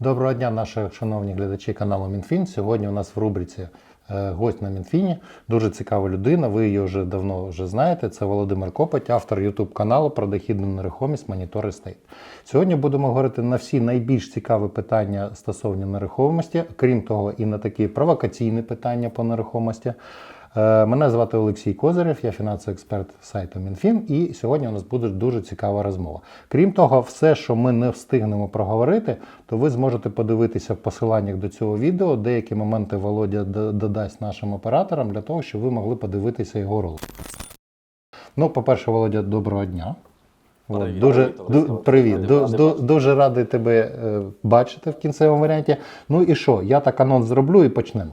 Доброго дня, наші шановні глядачі каналу Мінфін. Сьогодні у нас в рубриці е, гость на Мінфіні. Дуже цікава людина. Ви її вже давно вже знаєте. Це Володимир Копоть, автор YouTube каналу про дохідну нерухомість Monitor Estate. Сьогодні будемо говорити на всі найбільш цікаві питання стосовно нерухомості, крім того, і на такі провокаційні питання по нерухомості. Е, Мене звати Олексій Козирєв, я фінансовий експерт сайту Мінфін, і сьогодні у нас буде дуже цікава розмова. Крім того, все, що ми не встигнемо проговорити, то ви зможете подивитися в посиланнях до цього відео. Деякі моменти Володя додасть нашим операторам для того, щоб ви могли подивитися його ролик. Ну, по-перше, Володя, доброго дня. От, Привіт. дуже, Привіт, ду, привіт. Ду, ду, дуже радий тебе е, бачити в кінцевому варіанті. Ну і що? Я так анонс зроблю і почнемо.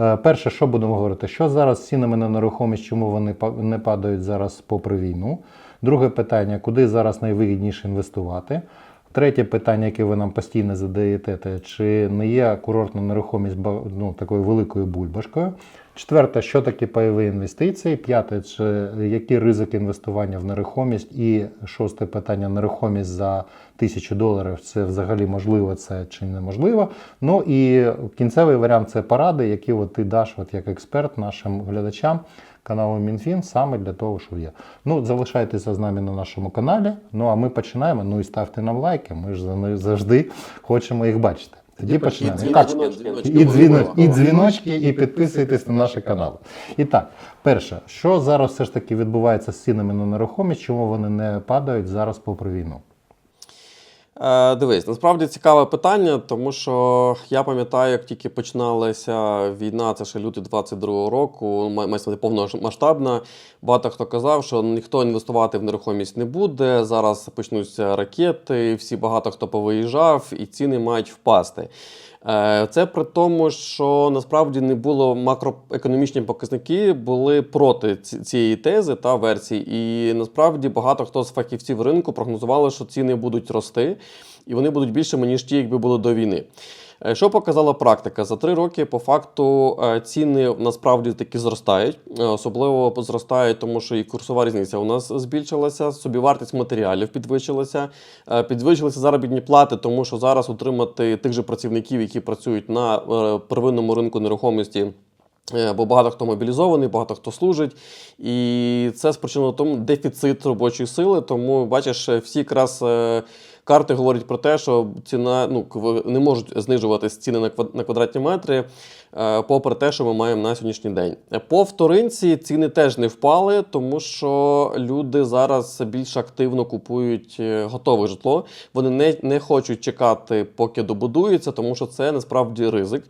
Е, перше, що будемо говорити? Що зараз з цінами на нерухомість, чому вони не падають зараз попри війну? Друге питання, куди зараз найвигідніше інвестувати? Третє питання, яке ви нам постійно задаєте, це чи не є курортна нерухомість ну, такою великою бульбашкою? Четверте, що таке пайові інвестиції? П'яте, чи які ризики інвестування в нерухомість? І шосте питання: нерухомість за тисячу доларів. Це взагалі можливо це чи неможливо. Ну і кінцевий варіант це поради, які от ти даш от як експерт нашим глядачам каналу Мінфін саме для того, що є. Ну, залишайтеся з нами на нашому каналі. Ну а ми починаємо. Ну і ставте нам лайки. Ми ж завжди хочемо їх бачити. Тоді почнемо. І Так, дзвіночки, дзвіночки і, дзвіночки, і дзвіночки, і підписуйтесь на наш канал. І так, перше, що зараз все ж таки відбувається з цінами на нерухомість, чому вони не падають зараз попри війну? Е, дивись, насправді цікаве питання, тому що я пам'ятаю, як тільки починалася війна, це ще лютий 22-го року, ма- мається на увазі повномасштабна. Багато хто казав, що ніхто інвестувати в нерухомість не буде. Зараз почнуться ракети, всі багато хто повиїжджав, і ціни мають впасти. Е, Це при тому, що насправді не було макроекономічні показники, були проти цієї тези та версії. І насправді багато хто з фахівців ринку прогнозували, що ціни будуть рости, і вони будуть більшими, ніж ті, якби були до війни. Е, Що показала практика? За три роки по факту е, ціни насправді таки зростають. Е, Особливо зростають, тому що і курсова різниця у нас збільшилася, собівартість матеріалів підвищилася, підвищилися заробітні плати, тому що зараз утримати тих же працівників, які працюють на первинному ринку нерухомості. Бо багато хто мобілізований, багато хто служить, і це спричинило тому дефіцит робочої сили. Тому бачиш, всі якраз карти говорять про те, що ціна ну не можуть знижуватись ціни на квад- квадратні метри, попри те, що ми маємо на сьогоднішній день. Е, По вторинці ціни теж не впали, тому що люди зараз більш активно купують е, готове житло. Вони не, не хочуть чекати, поки добудується, тому що це насправді ризик.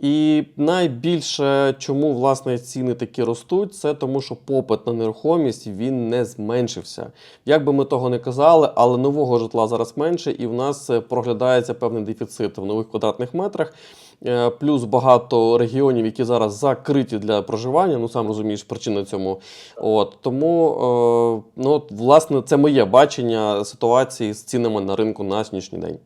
І найбільше, чому власне ціни такі ростуть, це тому, що попит на нерухомість він не зменшився. Як би ми того не казали, але нового житла зараз менше, і в нас е, проглядається певний дефіцит в нових квадратних метрах. Е, Плюс багато регіонів, які зараз закриті для проживання. Ну сам розумієш, причина цьому. От тому, е, ну от, власне, це моє бачення ситуації з цінами на ринку на сьогоднішній день.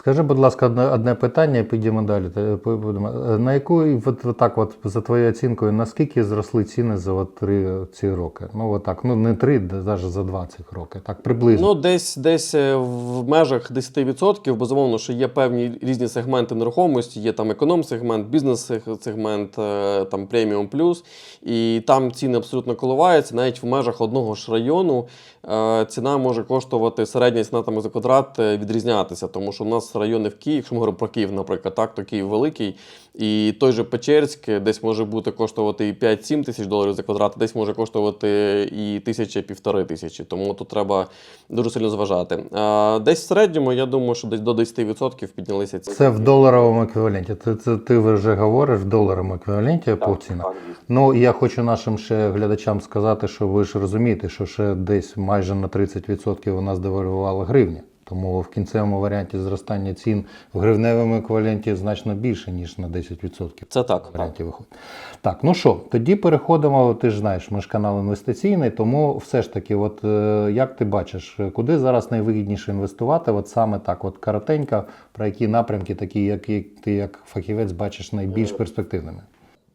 Скажи, будь ласка, одне, одне питання і підіймо далі. Будемо. Е, На яку, от, так, от, за твоєю оцінкою, наскільки зросли ціни за от три ці роки? Ну, от так, ну не три, навіть за два цих роки, так приблизно. Ну, десь десь е, в межах 10%, безумовно, що є певні різні сегменти нерухомості, є там економ-сегмент, бізнес-сегмент, е, там преміум плюс. І там ціни абсолютно коливаються. Навіть в межах одного ж району е, ціна може коштувати середня ціна там за квадрат е, відрізнятися. Тому що у нас райони в Києві, якщо ми говоримо про Київ, наприклад, так, то Київ великий. І той же Печерськ десь може бути коштувати і 5-7 тисяч доларів за квадрат, десь може коштувати і тисяча, півтори тисячі. Тому тут треба дуже сильно зважати. А, десь в середньому, я думаю, що десь до 10% піднялися ціни. Це в доларовому еквіваленті. Це, це ти вже говориш в доларовому еквіваленті по цінах. Ну і я хочу нашим ще глядачам сказати, що ви ж розумієте, що ще десь майже на 30% у нас девальвувала гривня. Тому в кінцевому варіанті зростання цін в гривневому еквіваленті значно більше, ніж на 10%. Це так. варіанті виходить. Так, ну що, тоді переходимо. Ти ж знаєш, ми ж канал інвестиційний, тому все ж таки, от е, як ти бачиш, е, куди зараз найвигідніше інвестувати? От саме так, от коротенько, про які напрямки, такі, які ти як фахівець бачиш найбільш перспективними?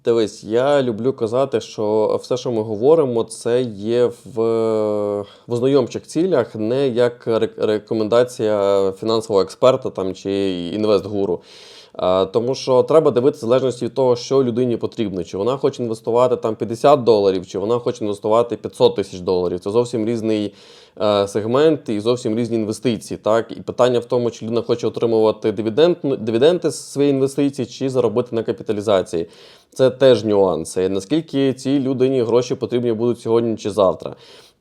Дивись, я люблю казати, що все, що ми говоримо, це є в, в ознайомчих цілях, не як ре- рекомендація фінансового експерта там, чи інвестгуру. А, Тому що треба дивитися залежності від того, що людині потрібно. Чи вона хоче інвестувати там 50 доларів, чи вона хоче інвестувати 500 тисяч доларів. Це зовсім різний е, сегмент і зовсім різні інвестиції. Так? І питання в тому, чи людина хоче отримувати дивіденд, дивіденди з своєї інвестиції, чи заробити на капіталізації. Це теж нюанси. Наскільки цій людині гроші потрібні будуть сьогодні чи завтра.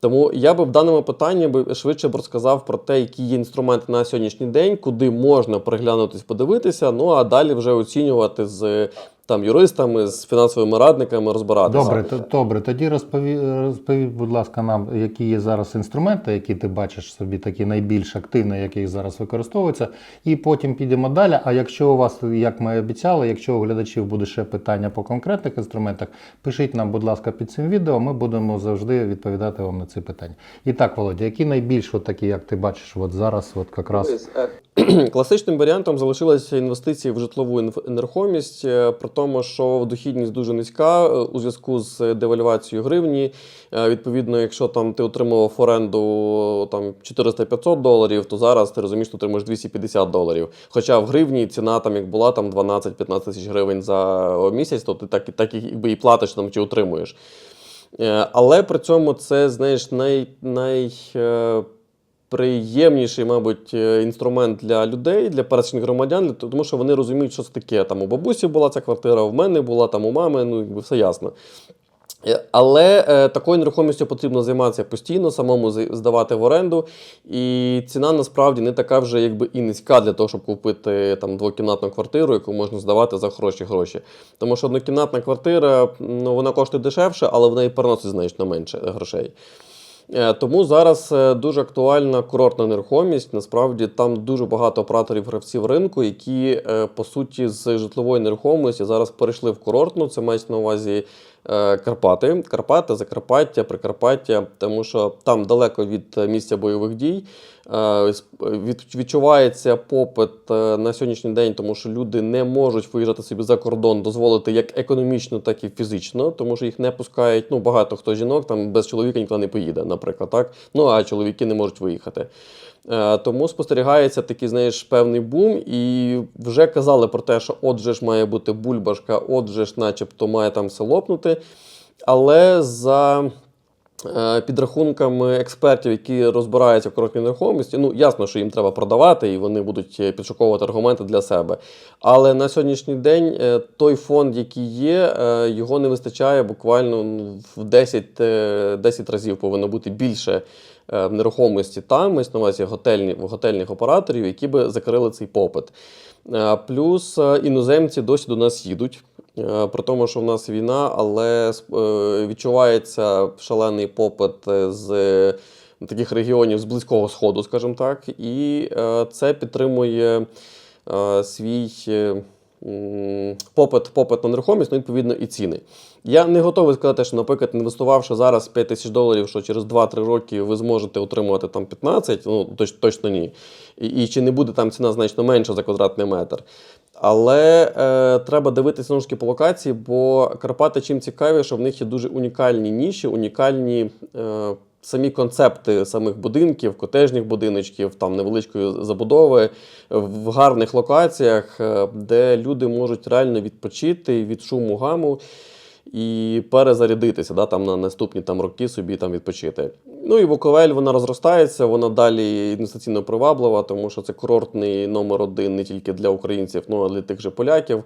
Тому я би в даному питанні би швидше б розказав про те, які є інструменти на сьогоднішній день, куди можна приглянутись, подивитися. Ну а далі вже оцінювати з там юристами, з фінансовими радниками, розбиратися. Добре, то, добре. Тоді розпові, розповідь, будь ласка, нам, які є зараз інструменти, які ти бачиш собі такі найбільш активні, які зараз використовуються, і потім підемо далі. А якщо у вас, як ми обіцяли, якщо у глядачів буде ще питання по конкретних інструментах, пишіть нам, будь ласка, під цим відео. Ми будемо завжди відповідати вам на ці питання. І так, Володя, які найбільш от такі, як ти бачиш, от зараз, от якраз Класичним варіантом залишилися інвестиції в житлову нерухомість, е, при тому, що дохідність дуже низька е, у зв'язку з девальвацією гривні. Е, Відповідно, якщо там ти отримував оренду там 400-500 доларів, то зараз ти розумієш, що отримуєш 250 доларів. Хоча в гривні ціна там як була там 12-15 тисяч гривень за місяць, то ти так, так якби і платиш там чи отримуєш. Але при цьому це, знаєш, най, най, приємніший, мабуть, е, інструмент для людей, для пересічних громадян, тому що вони розуміють, що це таке. Там у бабусі була ця квартира, в мене була, там у мами, ну якби все ясно. Е, Але е, такою нерухомістю потрібно займатися постійно, самому здавати в оренду. І ціна насправді не така вже якби і низька для того, щоб купити там двокімнатну квартиру, яку можна здавати за хороші гроші. Тому що однокімнатна квартира, ну вона коштує дешевше, але в неї переносить значно менше грошей. Е, Тому зараз е, дуже актуальна курортна нерухомість. Насправді там дуже багато операторів гравців ринку, які е, по суті з житлової нерухомості зараз перейшли в курортну. Це мається на увазі Карпати, Карпати, Закарпаття, Прикарпаття, тому що там далеко від е, місця бойових дій. Е, від- Відчувається попит е, на сьогоднішній день, тому що люди не можуть виїжджати собі за кордон, дозволити як економічно, так і фізично, тому що їх не пускають. Ну багато хто жінок там без чоловіка нікуди не поїде, наприклад, так. Ну а чоловіки не можуть виїхати. Е, Тому спостерігається такий, знаєш, певний бум, і вже казали про те, що отже ж має бути бульбашка, отже ж, начебто, має там все лопнути. Але за е, підрахунками експертів, які розбираються в короткій нерухомості, ну ясно, що їм треба продавати, і вони будуть е, підшуковувати аргументи для себе. Але на сьогоднішній день той фонд, який є, його не вистачає буквально ну, в 10, е, 10 разів повинно бути більше нерухомості там, мається на увазі готельні, готельних операторів, які би закрили цей попит. Е, Плюс е, іноземці досі до нас їдуть. Е, При тому, що в нас війна, але е, відчувається шалений попит е, з е, таких регіонів з Близького Сходу, скажімо так, і е, це підтримує е, свій е, попит, попит на нерухомість, ну, відповідно, і ціни. Я не готовий сказати, що, наприклад, інвестувавши зараз 5 тисяч доларів, що через 2-3 роки ви зможете отримувати там 15, ну точ, точно ні. І, і чи не буде там ціна значно менша за квадратний метр. Але е, треба дивитися знову по локації, бо Карпати чим цікаві, що в них є дуже унікальні ніші, унікальні е, самі концепти самих будинків, котежних будиночків, там невеличкої забудови в гарних локаціях, е, де люди можуть реально відпочити від шуму гаму і перезарядитися да, там, на наступні там, роки собі там відпочити. Ну і Буковель вона розростається, вона далі інвестиційно приваблива, тому що це курортний номер один не тільки для українців, ну а для тих же поляків.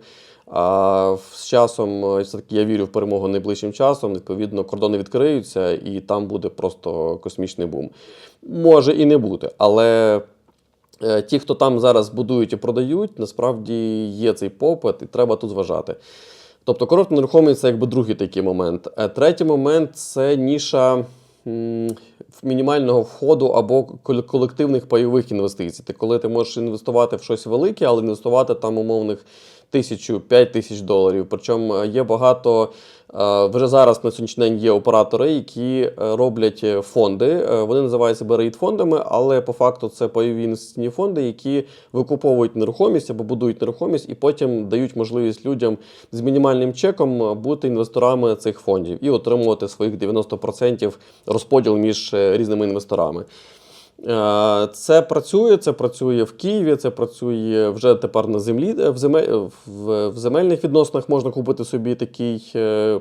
А з часом, е, все-таки я вірю в перемогу найближчим часом. Відповідно, кордони відкриються, і там буде просто космічний бум. Може і не бути, але е, ті, хто там зараз будують і продають, насправді є цей попит, і треба тут зважати. Тобто коротка нерухомість це якби другий такий момент. Е, Третій момент це ніша мінімального входу або кол- колективних пайових інвестицій. Ти коли ти можеш інвестувати в щось велике, але інвестувати там умовних тисячу, п'ять тисяч доларів. Причому е, є багато Вже зараз на сьогоднішній день є оператори, які е, роблять е, фонди. Е, Вони називають себе рейд-фондами, але по факту це пайові інвестиційні фонди, які викуповують нерухомість або будують нерухомість і потім дають можливість людям з мінімальним чеком е, бути інвесторами цих фондів і отримувати своїх 90% розподіл між е, різними інвесторами. Е, Це працює, це працює в Києві, це працює вже тепер на землі. е, В, земель, в, в земельних відносинах можна купити собі такий. е,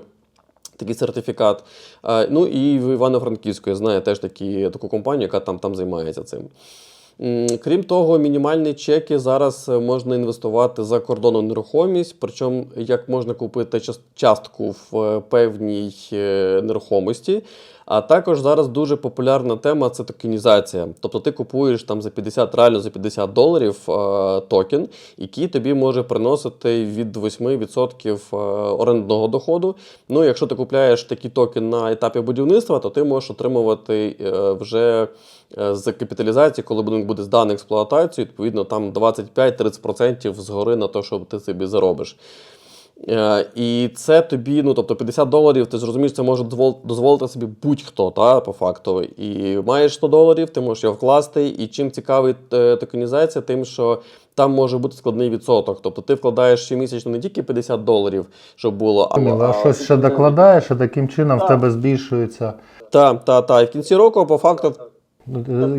Такий сертифікат. Е, Ну і в Івано-Франківську я знаю теж такі, таку компанію, яка там, там займається цим. Крім того, мінімальні чеки зараз е, можна інвестувати за кордоном нерухомість, причому як можна купити частку в е, певній е, нерухомості. А також зараз дуже популярна тема це токенізація. Тобто ти купуєш там за 50, реально за 50 доларів е, токен, який тобі може приносити від 8% е, орендного доходу. Ну, якщо ти купляєш такий токен на етапі будівництва, то ти можеш отримувати е, вже е, з капіталізації, коли будинок буде зданий експлуатацію, відповідно там 25-30% згори на те, що ти собі заробиш. Е, І це тобі, ну тобто 50 доларів, ти зрозумієш, це може дозволити собі будь-хто, та, по факту. І маєш 100 доларів, ти можеш його вкласти. І чим цікавий е, токенізація, тим, що там може бути складний відсоток. Тобто ти вкладаєш щомісячно не тільки 50 доларів, щоб було, а, А щось ще докладаєш, і таким чином в тебе збільшується. Та, та, та. І в кінці року, по факту, Ну,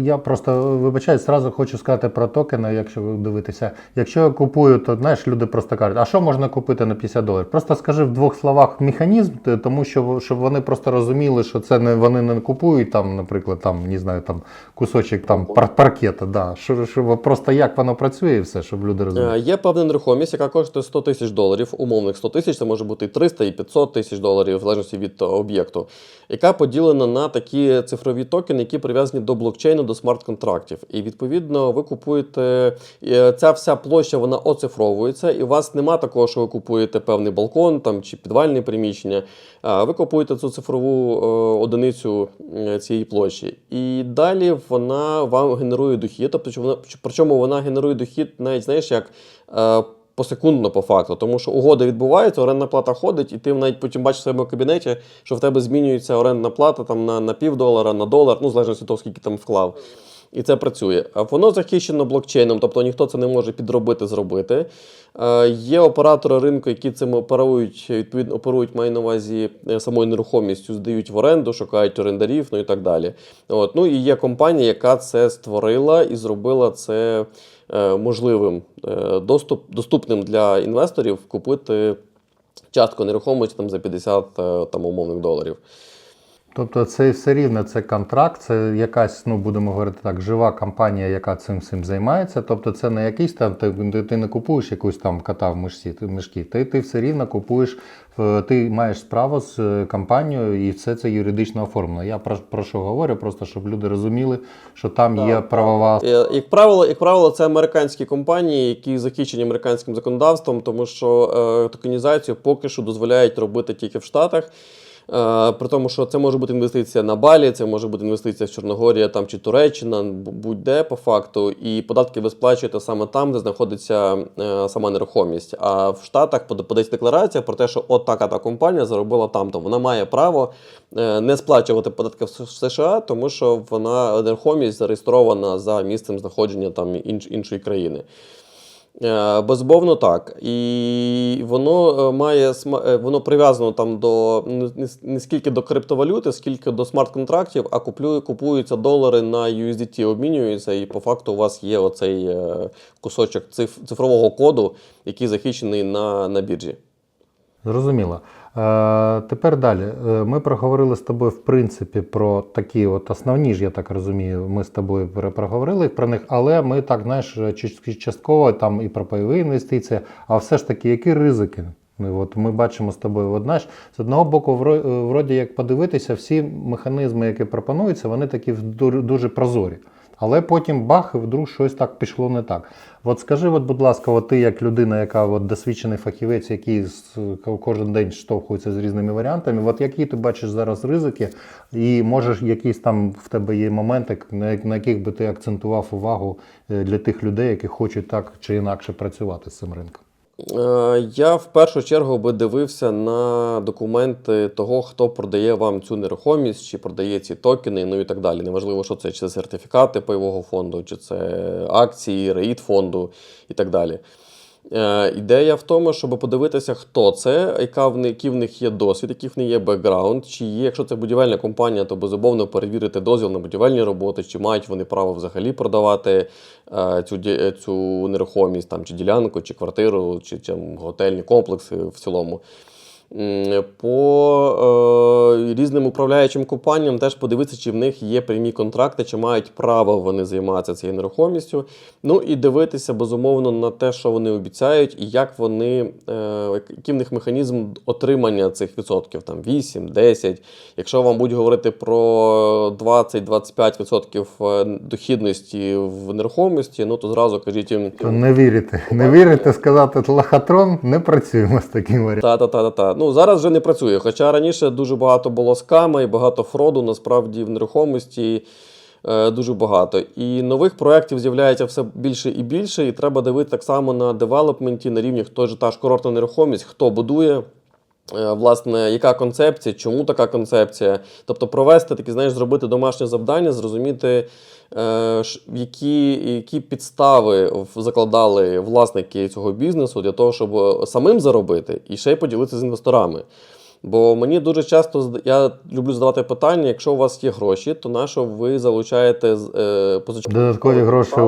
Я просто вибачаюсь, зразу хочу сказати про токени, якщо ви дивитеся. Якщо я купую, то знаєш, люди просто кажуть, а що можна купити на 50 доларів? Просто скажи в двох словах механізм, тому що щоб вони просто розуміли, що це не вони не купують там, наприклад, там не знаю, там кусочок там пар- паркета. Да. Що, що просто як воно працює, і все, щоб люди розуміли. Е, Є певна нерухомість, яка коштує 100 тисяч доларів, умовних 100 тисяч, це може бути і 300, і 500 тисяч доларів, в залежності від е, об'єкту, яка поділена на такі цифрові токени, які прив'язані до блокчейну, до смарт-контрактів. І відповідно ви купуєте е, ця вся площа, вона оцифровується, і у вас нема такого, що ви купуєте певний балкон там чи підвальне приміщення. Ви купуєте цю цифрову е, одиницю е, цієї площі, і далі вона вам генерує дохід. Тобто, вона причому вона генерує дохід, навіть знаєш, як посекундно по факту, тому що угода відбувається, орендна плата ходить, і ти навіть потім бачиш в себе в кабінеті, що в тебе змінюється орендна плата там на, на пів долара, на долар, ну залежно від того, скільки там вклав. І це працює. Воно захищено блокчейном, тобто ніхто це не може підробити, зробити. Е, Є оператори ринку, які цим оперують, відповідно, оперують, маю на увазі е, самою нерухомістю, здають в оренду, шукають орендарів, ну і так далі. От. Ну і є компанія, яка це створила і зробила це можливим, е, доступ, доступним для інвесторів купити частку нерухомості там, за 50 е, там, умовних доларів. Тобто це все рівно це контракт, це якась, ну будемо говорити так, жива компанія, яка цим всім займається. Тобто це не якийсь там, ти, ти- не купуєш якусь там кота в мишці, ти. Ти, ти все рівно купуєш, е, ти маєш справу з е, компанією і все це юридично оформлено. Я про, про що говорю, просто щоб люди розуміли, що там є правова Е, Як правило, як правило, це американські компанії, які захищені американським законодавством, тому що е, токенізацію поки що дозволяють робити тільки в Штатах. Е, при тому, що це може бути інвестиція на Балі, це може бути інвестиція в Чорногорія там, чи Туреччина, будь-де по факту. І податки ви сплачуєте саме там, де знаходиться е, сама нерухомість. А в Штатах пода- подається декларація про те, що от така та компанія заробила там. Вона має право е, не сплачувати податки в США, тому що вона нерухомість зареєстрована за місцем знаходження там інш, іншої країни. Е, Безумовно, так. І воно е, має е, воно прив'язано там до не- скільки до криптовалюти, скільки до смарт-контрактів, а куплю, купуються долари на USDT, обмінюються, і по факту у вас є оцей кусочок цифрового коду, який захищений на, на біржі. Зрозуміло. Е, тепер далі. Е, Ми проговорили з тобою, в принципі, про такі от основні ж, я так розумію, ми з тобою проговорили про них, але ми так, знаєш, частково там і про пайові інвестиції, а все ж таки, які ризики? Ми, от, ми бачимо з тобою, от, знаєш, з одного боку, е, вроді як подивитися, всі механізми, які пропонуються, вони такі ду- дуже прозорі. Але потім бах, і вдруг щось так пішло не так. От скажи, от, будь ласка, от ти як людина, яка от досвідчений фахівець, який кожен день штовхується з різними варіантами, от які ти бачиш зараз ризики, і можеш якісь там в тебе є моменти, на, на яких би ти акцентував увагу е, для тих людей, які хочуть так чи інакше працювати з цим ринком? Е, Я в першу чергу би дивився на документи того, хто продає вам цю нерухомість, чи продає ці токени, ну і так далі. Неважливо, що це, чи це сертифікати його фонду, чи це акції, рейд фонду і так далі. Е, Ідея в тому, щоб подивитися, хто це, яка в який в них є досвід, який в них є бекграунд, чи є, якщо це будівельна компанія, то безумовно перевірити дозвіл на будівельні роботи, чи мають вони право взагалі продавати е, цю, цю нерухомість, там, чи ділянку, чи квартиру, чи, чи готельні комплекси в цілому. По е, різним управляючим компаніям теж подивитися, чи в них є прямі контракти, чи мають право вони займатися цією нерухомістю. Ну і дивитися безумовно на те, що вони обіцяють, і як вони, е, який в них механізм отримання цих відсотків, там 8, 10. Якщо вам будуть говорити про 20-25% е, дохідності в нерухомості, ну то зразу кажіть їм. Не вірите. Не вірите сказати лохотрон, не працюємо з таким варіантом. Та, та, та, та, та. Ну зараз вже не працює. Хоча раніше дуже багато було скама і багато фроду насправді в нерухомості. е, Дуже багато. І нових проєктів з'являється все більше і більше, і треба дивитися так само на девелопменті, на рівні хто ж та ж курортна нерухомість, хто будує. Е, Власне, яка концепція, чому така концепція? Тобто провести такі, знаєш, зробити домашнє завдання, зрозуміти, е, які, які підстави закладали власники цього бізнесу для того, щоб е, самим заробити і ще й поділитися з інвесторами. Бо мені дуже часто я люблю задавати питання: якщо у вас є гроші, то на що ви залучаєте з- е, позичати? Додаткові гроші у,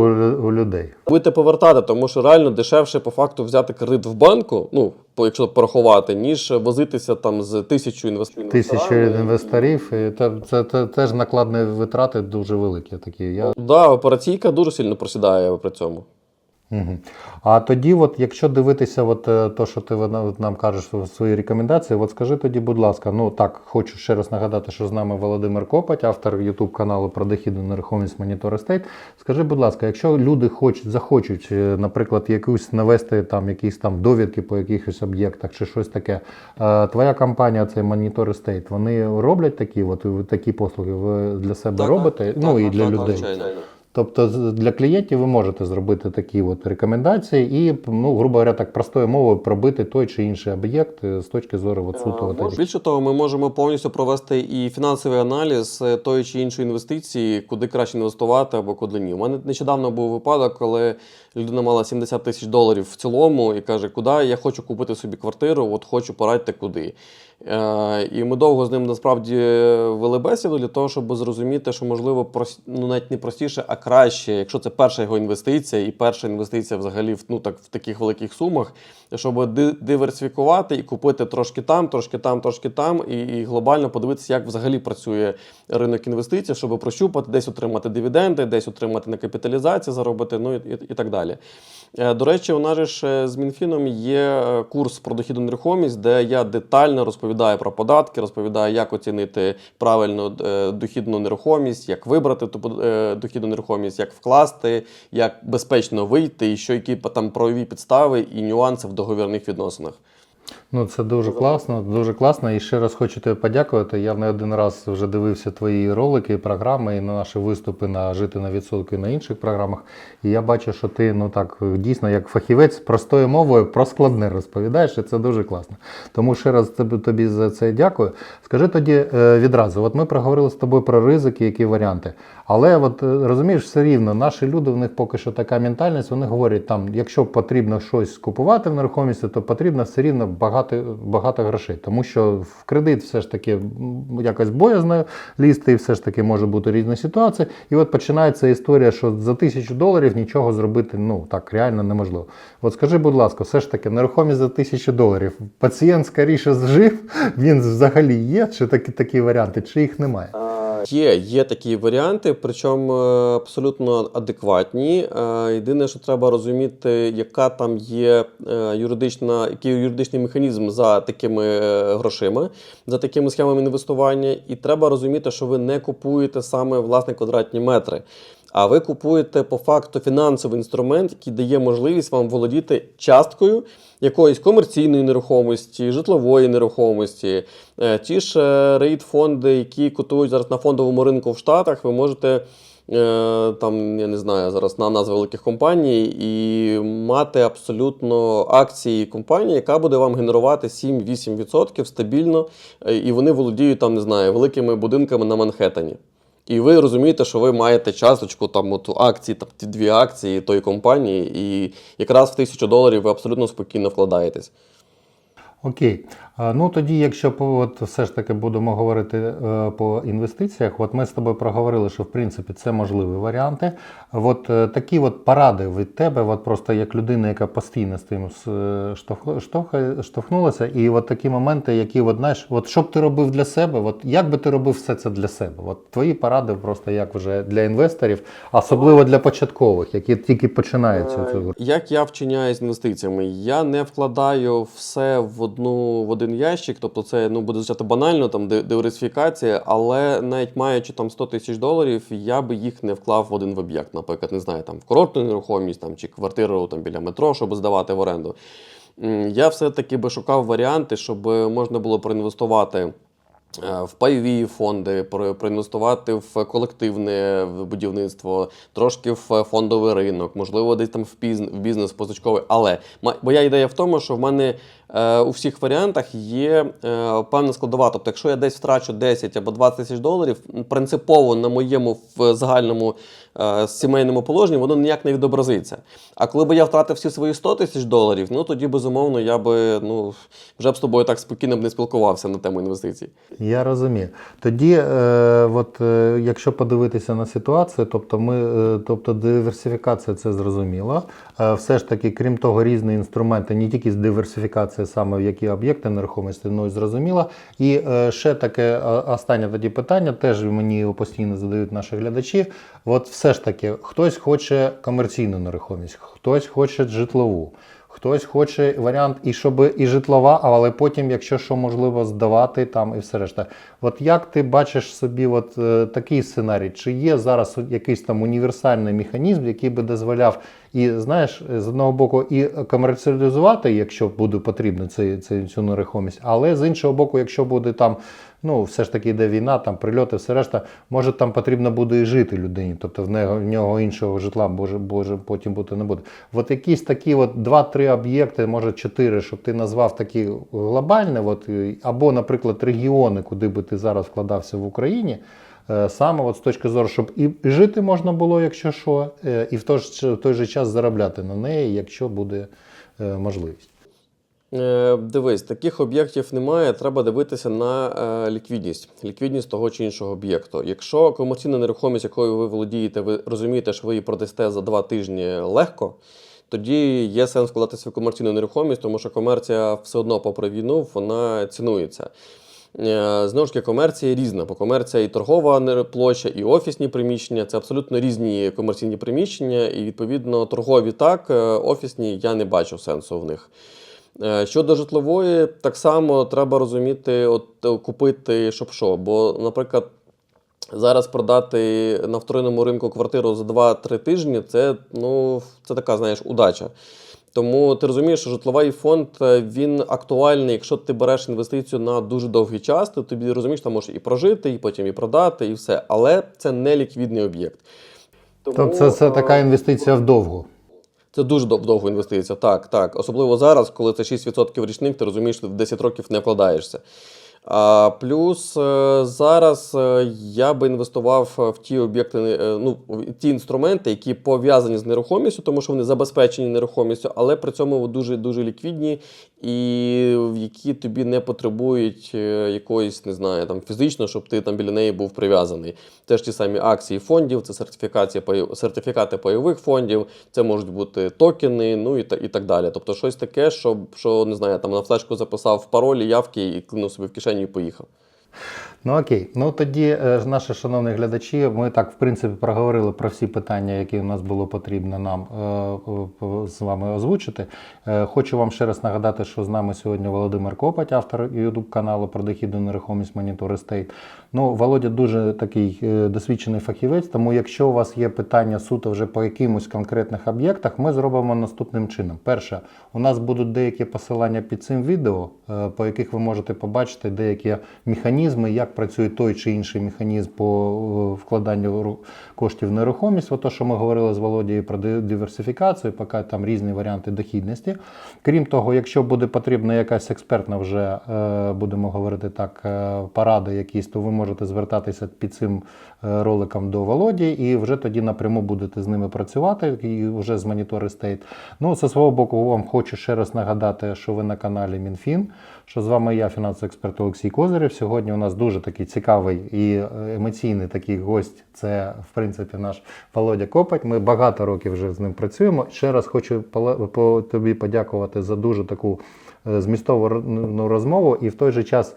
у людей. Будете повертати, тому що реально дешевше по факту взяти кредит в банку, ну по- якщо порахувати, ніж возитися там з тисячу інвесторів. Тисячі інвесторів, і це, це, це теж накладні витрати дуже великі. Такі. Я Да, операційка дуже сильно просідає при цьому. Угу. А тоді, от, якщо дивитися, от, е, то, що ти нам кажеш в свої рекомендації, от скажи тоді, будь ласка, ну так, хочу ще раз нагадати, що з нами Володимир Копать, автор YouTube каналу про дохідну нерухомість Monitor Estate. Скажи, будь ласка, якщо люди хочуть, захочуть, е, наприклад, якусь навести там якісь там довідки по якихось об'єктах чи щось таке, е, твоя компанія, цей Monitor Estate, вони роблять такі, от, такі послуги, ви для себе робите? ну і для людей. Тобто для клієнтів ви можете зробити такі от рекомендації і, ну, грубо говоря, так простою мовою пробити той чи інший об'єкт е, з точки зору от суто. от. Більше того, ми можемо повністю провести і фінансовий аналіз е, тої чи іншої інвестиції, куди краще інвестувати або куди ні. У мене нещодавно був випадок, коли людина мала 70 тисяч доларів в цілому і каже, куди я хочу купити собі квартиру, от хочу порадьте куди. Е, і ми довго з ним насправді вели бесіду для того, щоб зрозуміти, що можливо ну, навіть не простіше, а краще, якщо це перша його інвестиція, і перша інвестиція взагалі в, ну, так, в таких великих сумах, щоб диверсифікувати і купити трошки там, трошки там, трошки там, і, і глобально подивитися, як взагалі працює ринок інвестицій, щоб прощупати, десь отримати дивіденди, десь отримати на капіталізації, заробити, ну і, і, і так далі. Е, До речі, у нас ж е, з Мінфіном є е, курс про дохідну нерухомість, де я детально розповідаю про податки, розповідає, як оцінити правильно е, дохідну нерухомість, як вибрати ту е, дохідну нерухомість, як вкласти, як безпечно вийти, і що які там правові підстави і нюанси в договірних відносинах. Ну, це дуже класно, дуже класно. І ще раз хочу тобі подякувати. Я не один раз вже дивився твої ролики, програми і на наші виступи на жити на відсотку і на інших програмах. І я бачу, що ти ну так дійсно як фахівець простою мовою про складне розповідаєш, і це дуже класно. Тому ще раз тобі, за це дякую. Скажи тоді е, відразу: от ми проговорили з тобою про ризики, які варіанти. Але от е, розумієш, все рівно наші люди, в них поки що така ментальність, вони говорять, там, якщо потрібно щось купувати в нерухомості, то потрібно все рівно багато, багато грошей. Тому що в кредит все ж таки якось боязно лізти, і все ж таки може бути різні ситуації. І от починається історія, що за тисячу доларів нічого зробити ну так реально неможливо. От скажи, будь ласка, все ж таки, нерухомість за тисячу доларів. Пацієнт скоріше зжив, він взагалі є, чи такі, такі варіанти, чи їх немає? Є, є такі варіанти, причому е, абсолютно адекватні. Е, Єдине, що треба розуміти, яка там є е, юридична, який юридичний механізм за такими грошима, за такими схемами інвестування. І треба розуміти, що ви не купуєте саме власне квадратні метри. А ви купуєте по факту фінансовий інструмент, який дає можливість вам володіти часткою якоїсь комерційної нерухомості, житлової нерухомості. Е, Ті ж рейд фонди, які котують зараз на фондовому ринку в Штатах, ви можете е, там, я не знаю, зараз на назви великих компаній, і мати абсолютно акції компанії, яка буде вам генерувати 7-8% стабільно, е, і вони володіють там, не знаю, великими будинками на Манхеттені. І ви розумієте, що ви маєте часточку там от акції, там ті дві акції тої компанії, і якраз в тисячу доларів ви абсолютно спокійно вкладаєтесь. Окей. Ну тоді, якщо от все ж таки будемо говорити е, по інвестиціях, от ми з тобою проговорили, що в принципі це можливі варіанти. От е, такі от поради від тебе, от просто як людина, яка постійно з тим е, штовх- штовхнулася, і от такі моменти, які от знаєш, от що б ти робив для себе, от як би ти робив все це для себе? От твої поради просто як вже для інвесторів, особливо для початкових, які тільки починаються. Як я вчиняю з інвестиціями? Я не вкладаю все в одну в один ящик, тобто це ну буде звучати банально, там диверсифікація, але навіть маючи там 100 тисяч доларів, я би їх не вклав в один в об'єкт, наприклад, не знаю, там в курортну нерухомість там чи квартиру там біля метро, щоб здавати в оренду. Я все-таки би шукав варіанти, щоб можна було проінвестувати. е, В пайові фонди, проінвестувати в колективне будівництво, трошки в фондовий ринок, можливо, десь там в бізнес, позичковий. Але моя ідея в тому, що в мене у всіх варіантах є е, певна складова. Тобто, якщо я десь втрачу 10 або 20 тисяч доларів, принципово на моєму загальному е, сімейному положенні воно ніяк не відобразиться. А коли б я втратив всі свої 100 тисяч доларів, ну тоді безумовно я би ну вже б з тобою так спокійно б не спілкувався на тему інвестицій. Я розумію. Тоді, е, от, е, якщо подивитися на ситуацію, тобто ми, е, тобто диверсифікація це зрозуміло. Е, все ж таки, крім того, різні інструменти, не тільки з диверсифікації саме в які об'єкти нерухомості, ну і зрозуміло. І е, ще таке е, останнє тоді питання, теж мені його постійно задають наші глядачі. От все ж таки, хтось хоче комерційну нерухомість, хтось хоче житлову. Хтось хоче варіант, і щоб і житлова, але потім, якщо що можливо, здавати там і все решта. От як ти бачиш собі от, е, такий сценарій? Чи є зараз якийсь там універсальний механізм, який би дозволяв і знаєш, з одного боку, і комерціалізувати, якщо буде потрібно цей, цей, цю нерухомість, але з іншого боку, якщо буде там, ну все ж таки йде війна, там прильоти, все решта, може там потрібно буде і жити людині, тобто в нього, в нього іншого житла може, може потім бути не буде. От якісь такі от два-три об'єкти, може чотири, щоб ти назвав такі глобальні, от, або, наприклад, регіони, куди би ти зараз вкладався в Україні. Е, Саме от з точки зору, щоб і жити можна було, якщо що, е, і в той в той же час заробляти на неї, якщо буде е, можливість. Дивись, таких об'єктів немає. Треба дивитися на ліквідність, ліквідність того чи іншого об'єкту. Якщо комерційна нерухомість, якою ви володієте, ви розумієте, що ви її продасте за два тижні легко. Тоді є сенс вкладатися в комерційну нерухомість, тому що комерція все одно, попри війну, вона цінується. Е, Знову ж таки, комерція різна, бо комерція і торгова площа, і офісні приміщення це абсолютно різні комерційні приміщення, і відповідно торгові так, е, офісні я не бачу сенсу в них. Е, Щодо житлової, так само треба розуміти, от купити щоб що. Бо, наприклад, зараз продати на вторинному ринку квартиру за 2-3 тижні це, ну, це така, знаєш, удача. Тому ти розумієш, що житловий фонд е, він актуальний, якщо ти береш інвестицію на дуже довгий час, то тобі розумієш, там можеш і прожити, і потім і продати, і все. Але це не ліквідний об'єкт. Тобто це, це така інвестиція вдовгу. Це дуже дов- довга інвестиція. Так, так. Особливо зараз, коли це 6% річник, ти розумієш, що ти в 10 років не вкладаєшся. А, плюс е, зараз е, я би інвестував в ті об'єкти, е, ну, в ті інструменти, які пов'язані з нерухомістю, тому що вони забезпечені нерухомістю, але при цьому дуже дуже ліквідні і які тобі не потребують е, якоїсь, не знаю, там фізично, щоб ти там біля неї був прив'язаний. Теж ті самі акції фондів, це сертифікація сертифікати пайових фондів, це можуть бути токени, ну і, та- і так далі. Тобто щось таке, що, що не знаю, там на флешку записав паролі, явки і клинув собі в кишені і поїхав. Ну окей, ну тоді, е, наші шановні глядачі, ми так в принципі проговорили про всі питання, які у нас було потрібно нам е, е, з вами озвучити. Хочу вам ще раз нагадати, що з нами сьогодні Володимир Копать, автор YouTube каналу про дохідну нерухомість Monitor Estate. Ну, Володя дуже такий досвідчений фахівець, тому якщо у вас є питання суто вже по якимось конкретних об'єктах, ми зробимо наступним чином. Перше, у нас будуть деякі посилання під цим відео, по яких ви можете побачити деякі механізми. механізми, як працює той чи інший механізм по е, вкладанню коштів в нерухомість. Ото, що ми говорили з Володією про диверсифікацію, поки там різні варіанти дохідності. Крім того, якщо буде потрібна якась експертна вже, е, будемо говорити так, е, поради якісь, то ви можете звертатися під цим роликом до Володі, і вже тоді напряму будете з ними працювати, і вже з Monitor Estate. Ну, зі свого боку, вам хочу ще раз нагадати, що ви на каналі МінФін, що з вами я, фінансовий експерт Олексій Козирєв. Сьогодні у нас дуже такий цікавий і е, емоційний такий гость. Це, в принципі, наш Володя Копать. Ми багато років вже з ним працюємо. Ще раз хочу по тобі подякувати за дуже таку е, змістову р- ну, розмову, і в той же час.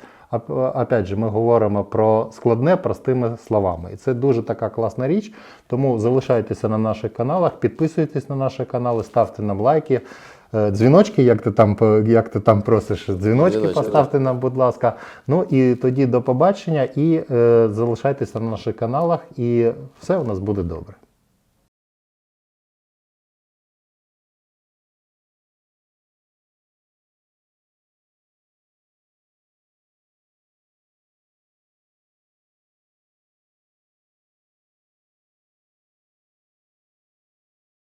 Опять же, ми говоримо про складне простими словами. І це дуже така класна річ. Тому залишайтеся на наших каналах, підписуйтесь на наші канали, ставте нам лайки. Е, Дзвіночки, як ти там як ти там просиш, дзвіночки Дзвіночки, поставте нам, будь ласка. Ну і тоді до побачення і е, залишайтеся на наших каналах, і все у нас буде добре.